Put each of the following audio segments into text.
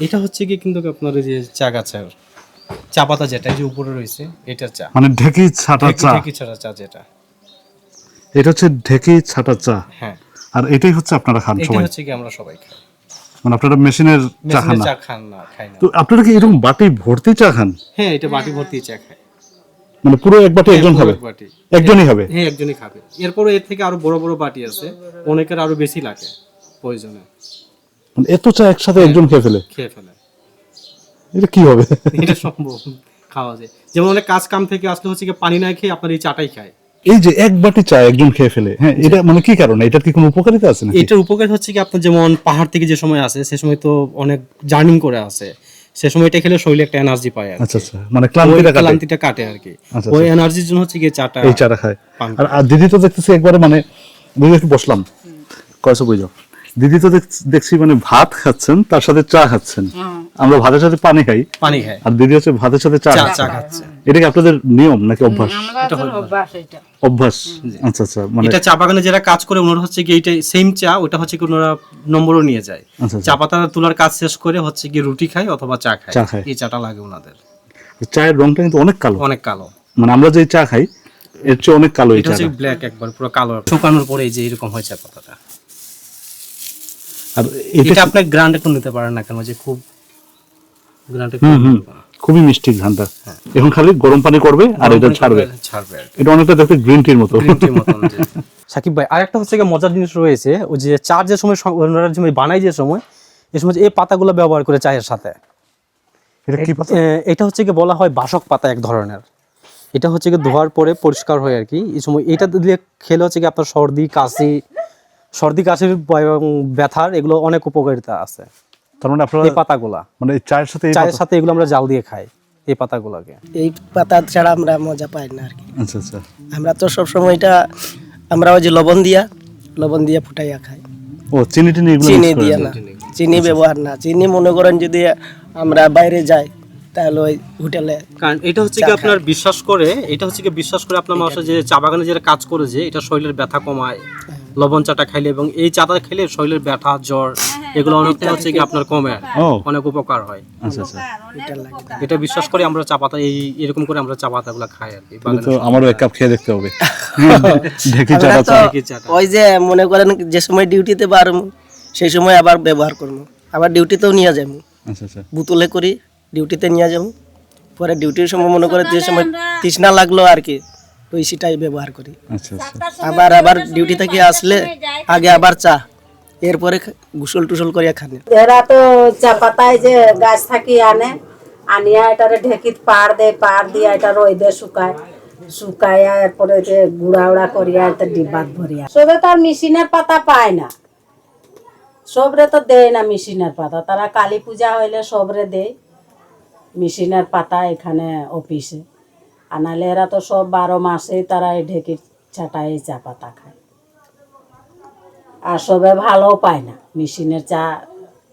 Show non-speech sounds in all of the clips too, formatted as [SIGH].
এটা হচ্ছে কি কিন্তু আপনার ওই যে চা গাছের চা পাতা যেটা এই যে উপরে রয়েছে এটা চা। মানে ঢেকি ছাটা চা। ঢেকি ছাড়া চা যেটা। এটা হচ্ছে ঢেকি ছাটা চা। হ্যাঁ। আর এটাই হচ্ছে আপনারা খান সবাই। এটা হচ্ছে কি আমরা সবাই খাই। মানে আপনারা মেশিনের চা খান না। চা খান না খাই না। তো আপনারা কি এরকম বাটি ভর্তি চা খান? হ্যাঁ এটা বাটি ভর্তি চা খায় মানে পুরো এক বাটি একজন হ্যাঁ, খাবে? পুরো এক বাটি। একজনই হবে হ্যাঁ একজনই খাবে। এরপরে এর থেকে আরও বড় বড় বাটি আছে। অনেকের আরও বেশি লাগে প্রয়োজনে। মানে এত চা একসাথে একজন খেয়ে ফেলে। খেয়ে ফেলে। এটা কি হবে? এটা সম্ভব খাওয়া যায়। যেমন অনেক কাজ কাম থেকে আসলে হচ্ছে পানি না খেয়ে আপনার এই চাটাই খায়। এই যে এক বাটি চা একজন খেয়ে ফেলে হ্যাঁ এটা মানে কি কারণে? এটার কি কোনো উপকারিতা আছে নাকি? এটার উপকার হচ্ছে কি আপনার যেমন পাহাড় থেকে যে সময় আসে সে সময় তো অনেক জার্নিং করে আসে। সে সময় এটা খেলে শরীরে একটা এনার্জি পায় আচ্ছা আচ্ছা মানে ক্লান্তিটা কাটে। ক্লান্তিটা কাটে আর কি। আচ্ছা, ওই এনার্জির জন্য হচ্ছে কি চাটা এই চাটা খায়। আর আর দিদি তো দেখতেছি একবারে মানে দিদি একটু বসলাম। কয়সো বুঝো? দিদি তো দেখছি মানে ভাত খাচ্ছেন তার সাথে চা খাচ্ছেন। আমরা ভাতের সাথে পানি খাই। পানি খায় আর দিদি হচ্ছে ভাতের সাথে চা চা খাচ্ছে। এটা কি আপনাদের নিয়ম নাকি অভ্যাস? অভ্যাস অভ্যাস। আচ্ছা আচ্ছা মানে এটা চা বাগানে যারা কাজ করে ওনারা হচ্ছে কি এইটা সেম চা ওটা হচ্ছে কি ওনারা নম্বরও নিয়ে যায়। আচ্ছা, আচ্ছা। চা পাতা তোলার কাজ শেষ করে হচ্ছে কি রুটি খায় অথবা চা খায় চা খায়। এই চাটা লাগে ওনাদের। চায়ের রংটা কিন্তু অনেক কালো। অনেক কালো। মানে আমরা যে চা খাই এর চেয়ে অনেক কালো এটা হচ্ছে ব্ল্যাক একবার পুরো কালো। শুকানোর পরে এই যে এরকম হয় চা পাতাটা। আর এটা আপনি গ্রান্ড একটু নিতে পারেন না কেন? যে খুব হুম খুবই মিষ্টি ঘানটা এখন খালি গরম পানি করবে আর এটা ছাড়বে। ছাড়বে এটা অনেকটা দেখতে গ্রিন টির মতো। [LAUGHS] সাকিব ভাই আরেকটা হচ্ছে মজার জিনিস রয়েছে ওই যে চার যে সময় ওনারা যে বানায় যে সময় এই সময় এই পাতাগুলো ব্যবহার করে চায়ের সাথে। এটা কি পাতা? এটা হচ্ছে কি বলা হয় বাসক পাতা এক ধরনের। এটা হচ্ছে কি ধোয়ার পরে পরিষ্কার হয় আর কি। এই সময় এটা দিয়ে খেলে হচ্ছে কি আপনার সর্দি কাশি সর্দি কাশির ব্যথার এগুলো অনেক উপকারিতা আছে। তার মানে আপনারা এই পাতাগুলা। মানে চায়ের সাথে চায়ের সাথে এগুলো আমরা জাল দিয়ে খাই এই পাতাগুলোকে। এই পাতা ছাড়া আমরা মজা পাই না আর কি। আচ্ছা আচ্ছা। আমরা তো সবসময় এটা আমরা ওই যে লবণ দিয়া লবণ দিয়া ফুটাইয়া খাই। ও চিনি টিনি এগুলো চিনি দিয়া না? চিনি ব্যবহার না। চিনি মনে করেন যদি আমরা বাইরে যাই তাহলে ওই হোটেলে কারণ এটা হচ্ছে কি আপনার বিশ্বাস করে এটা হচ্ছে কি বিশ্বাস করে আপনার মানুষের যে চা বাগানে যারা কাজ করে যে এটা শরীরের ব্যথা কমায়। লবণ চাটা খাইলে এবং এই চাটা খেলে শরীরের ব্যথা জ্বর এগুলো অনেকটা হচ্ছে কি আপনার কমে অনেক উপকার হয়। আচ্ছা আচ্ছা। এটা বিশ্বাস করে আমরা চা পাতা এই এরকম করে আমরা চা পাতাগুলো খাই আর কি তো আমারও এক কাপ খেয়ে দেখতে হবে। [LAUGHS] ঢেকি চাটা তো চাটা। ওই যে মনে করেন যে সময় ডিউটিতে পারব সেই সময় আবার ব্যবহার করব আবার ডিউটিতেও নিয়ে যাব আচ্ছা আচ্ছা। বোতলে করি ডিউটিতে নিয়ে যাব পরে ডিউটির সময় মনে করে যে সময় তৃষ্ণা লাগল আর কি। ওই সেটাই ব্যবহার করি। আচ্ছা আচ্ছা। আবার আবার ডিউটি থেকে আসলে আগে আবার চা এরপরে গুসল টুসল করিয়া খানে এরা তো চা পাতায় যে গাছ থাকি আনে আনিয়া এটারে ঢেকিত পাড় দেয় পাড় দিয়া এটা রোদে শুকায়। শুকাইয়া এরপরে যে গুড়া উড়া করিয়া এটা ডিব্বাত ভরিয়া। সবে তো আর মেশিনের পাতা পায় না। সবরে তো দেয় না মেশিনের পাতা। তারা কালী পূজা হইলে সবরে দেয়। মেশিনের পাতা এখানে অফিসে। আর নাহলে এরা তো সব বারো মাসেই তারা এই ঢেকির ছাটাই চা পাতা খায়। আর সবে ভালো পায় না। মেশিনের চা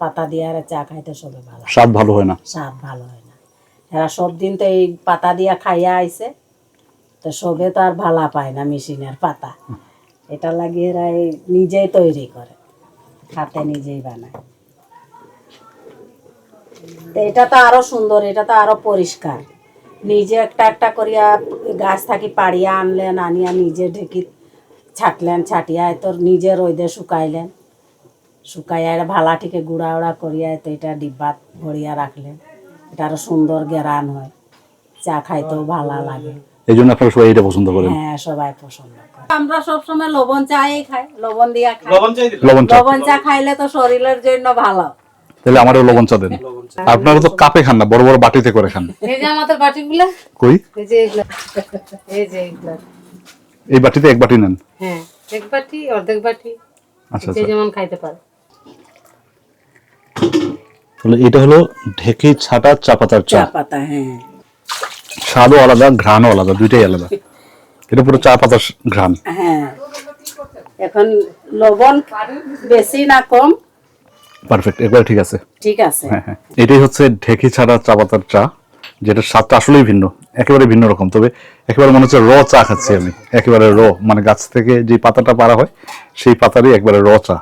পাতা দিয়ে আর চা খাইতে সবে ভালো স্বাদ ভালো হয় না? স্বাদ ভালো হয় না। এরা সব দিন তো এই পাতা দিয়া খাইয়া আইছে। তো সবে তো আর ভালা পায় না মেশিনের পাতা। এটা লাগিয়ে এরা এই নিজেই তৈরি করে। হাতে নিজেই বানায়। তো এটা তো আরও সুন্দর এটা তো আরও পরিষ্কার। নিজে একটা একটা করিয়া গাছ থাকি পাড়িয়া আনলেন আনিয়া নিজে ঢেকি ছাটলেন ছাটিয়া তোর নিজে রোদে শুকাইলেন। শুকাইয়া এটা ভালা থেকে গুঁড়া উড়া করিয়া তো এটা ডিব্বাত ভরিয়া রাখলেন। এটা আরও সুন্দর গেরান হয়। চা খাইতেও ভালো লাগে। এই জন্য আপনারা সবাই এটা পছন্দ করেন? হ্যাঁ সবাই পছন্দ করে। আমরা সবসময় লবণ চাই খাই লবণ দিয়া খাই। লবণ চা। লবণ চা খাইলে তো শরীরের জন্য ভালো। তাহলে আমারও লবণ চা দেন। আপনারা তো কাপে খান না বড় বড় বাটিতে করে খান। এই যে আমাদের বাটিগুলা? কই? এই যে এগুলা। এই যে এগুলা। এই বাটিতে এক বাটি নেন। হ্যাঁ এক বাটি অর্ধেক বাটি। আচ্ছা যে আচ্ছা। যেমন খাইতে পারে। তাহলে এটা হলো ঢেকি ছাটা চা পাতার চা। চা পাতা হ্যাঁ। স্বাদও আলাদা ঘ্রাণও আলাদা দুইটাই আলাদা। এটা পুরো চা পাতার ঘ্রাণ। হ্যাঁ। এখন লবণ বেশি না কম পারফেক্ট একবারে ঠিক আছে। ঠিক আছে। হ্যাঁ হ্যাঁ। এটাই হচ্ছে ঢেকি ছাড়া চা পাতার চা যেটার স্বাদটা আসলেই ভিন্ন একেবারে ভিন্ন রকম। তবে একেবারে মনে হচ্ছে র চা খাচ্ছি আমি। একেবারে র মানে গাছ থেকে যে পাতাটা পারা হয় সেই পাতারই একবারে র চা।